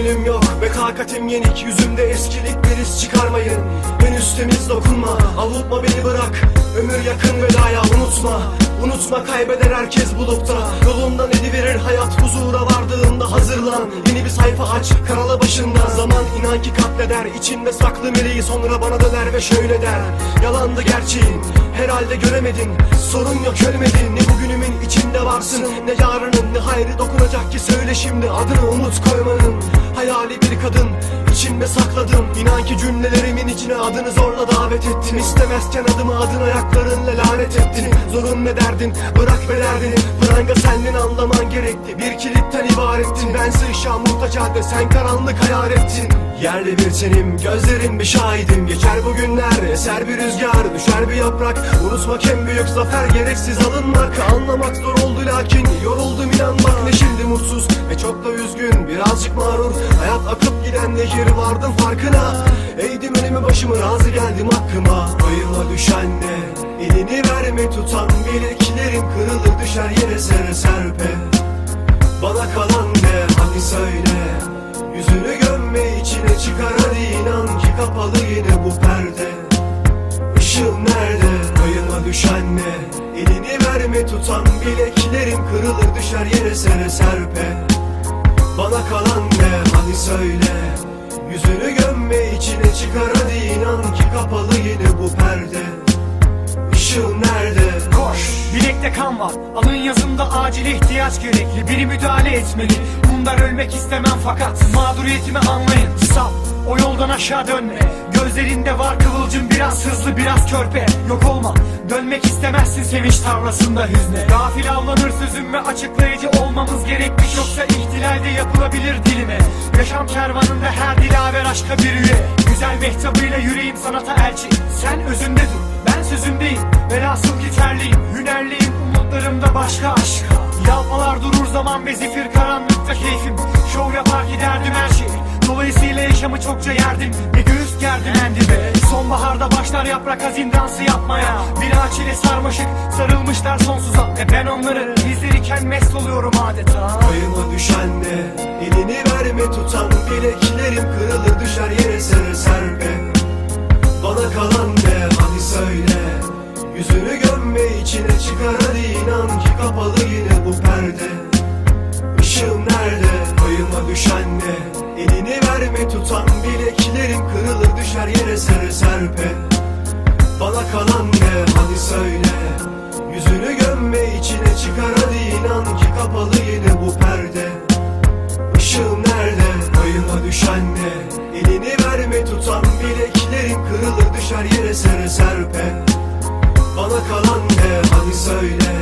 tahammülüm yok ve takatim yenik. Yüzümde eskilik bir iz çıkarmayın. Henüz temiz dokunma. Avutma beni bırak. Ömür yakın vedaya unutma. Unutma kaybeder herkes bulukta Yolundan ediverir hayat? Huzura vardığında hazırlan. Yeni bir sayfa aç karala başında. Zaman inan ki katleder. İçinde saklı meleği sonra bana döner ve şöyle der. Yalandı gerçeğin herhalde göremedin. Sorun yok ölmedin. Ne bugünümün içinde varsın Ne yarının. Ne hayrı dokunacak ki söyle şimdi Adını umut koymanın hayali bir kadın içimde sakladım. İnan ki cümlelerimin içine adını zorla davet ettin. İstemezken adımı adın ayaklarınla lanet ettin. Zorun ne derdin? Bırak be derdini. Pranga sendin anlaman gerekti. Bir kilitten ibarettin Ben ışığa muhtaç sen karanlık hayal ettin. Yerli bir tenim gözlerin bir şahidim. Geçer bu günler eser bir rüzgar Düşer bir yaprak. Unutmak en büyük zafer Gereksiz alınmak. Anlamak zor oldu lakin Yoruldum inanmak. Ne şimdi mutsuz Ve çok da üzgün birazcık mağrur. Hayat akıp giden nehir vardım farkına. Eğdim önümü başımı razı geldim hakkıma. Bayıma düşen ne? Elini verme tutan Bileklerim kırılır düşer yere sere serpe bana kalan ne? Hadi söyle. Yüzünü gömme içine çıkar. Hadi inan ki kapalı yine bu perde. Işığım nerede? Payıma düşen ne? Elini verme tutan bileklerim kırılır düşer yere sere serpe. Bana kalan ne? Hadi söyle. Yüzünü gömme içine çıkar. Hadi inan ki kapalı yine bu perde Işığım nerede? Koş. Bilekte kan var. Alın yazımda acil ihtiyaç gerekli. Biri müdahale etmeli. Bundan ölmek istemem fakat Mağduriyetimi anlayın. Sal o yoldan aşağı dönme. Gözlerinde var kıvılcım biraz hızlı biraz körpe. Yok olma. Dönmek istemezsin sevinç tarlasında hüzne. Gafil avlanır sözüm ve açıklayıcı olmamız gerekmiş. Yoksa ihtilalde yapılabilir dilime. Yaşam kervanında her dilaver aşka bir üye. Güzel mehtabıyla yüreğim sanata elçi. Sen özünde dur ben sözümdeyim umutlarımda başka aşka Yalpalar durur zaman ve zifir karanlıkta keyfim. Şov yapar giderdim her şeyi Dolayısıyla yaşamı çokça yerdim. Ve göğüs gerdim endime Sonbaharda başlar yaprak hazin dansı yapmaya. Bir ağaç ile sarmaşık sarılmışlar sonsuza. Ve ben onları izlerirken mest oluyorum adeta. Payıma düşen ne Elini verme tutan içine çıkar hadi inan ki kapalı yine bu perde. Işığım nerede? Payıma düşen ne? Elini verme tutan bileklerim kırılır düşer yere sere serpe. Bana kalan ne? Hadi söyle. Yüzünü gömme içine çıkar hadi inan ki kapalı yine bu perde. Işığım nerede? Payıma düşen ne? Elini verme tutan bileklerim kırılır düşer yere sere serpe Bana kalan ne? Hadi söyle.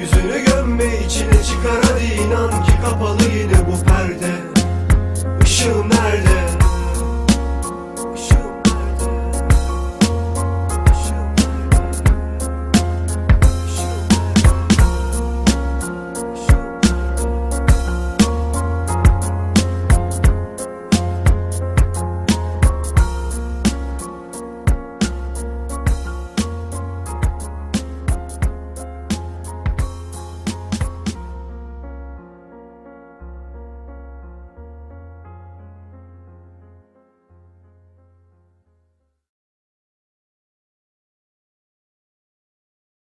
Yüzünü gömme içine çıkar. Hadi inan ki kapalı yine bu perde. Işığım nerede